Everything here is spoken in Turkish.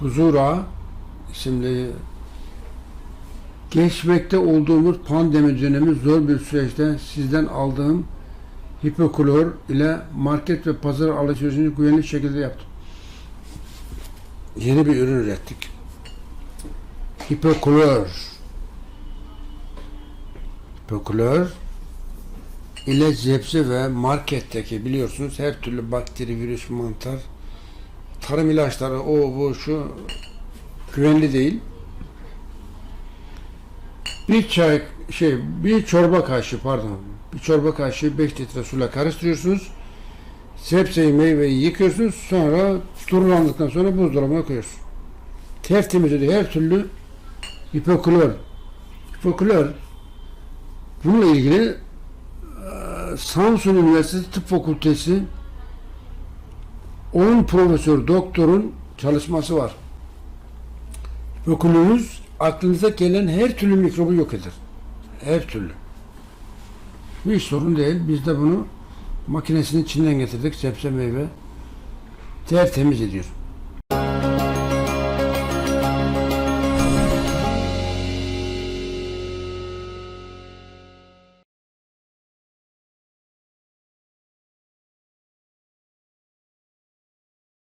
Kuzura isimli geçmekte olduğumuz pandemi dönemi zor bir süreçte sizden aldığım hipoklor ile market ve pazar alışverişini güvenli şekilde yaptım. Yeni bir ürün ürettik. Hipoklor. Hipoklor ile zepse ve marketteki biliyorsunuz her türlü bakteri, virüs, mantar tarım ilaçları o bu şu güvenli değil. Bir çay şey bir çorba kaşığı pardon bir çorba kaşığı 5 litre suyla karıştırıyorsunuz. Sebzeyi meyveyi yıkıyorsunuz sonra durulandıktan sonra buzdolabına koyuyorsunuz. Tertemiz ediyor her türlü hipoklor. Hipoklor bununla ilgili Samsun Üniversitesi Tıp Fakültesi 10 profesör doktorun çalışması var. Okulunuz aklınıza gelen her türlü mikrobu yok eder. Her türlü. Hiç sorun değil. Biz de bunu makinesinin içinden getirdik. Sebze meyve tertemiz ediyor.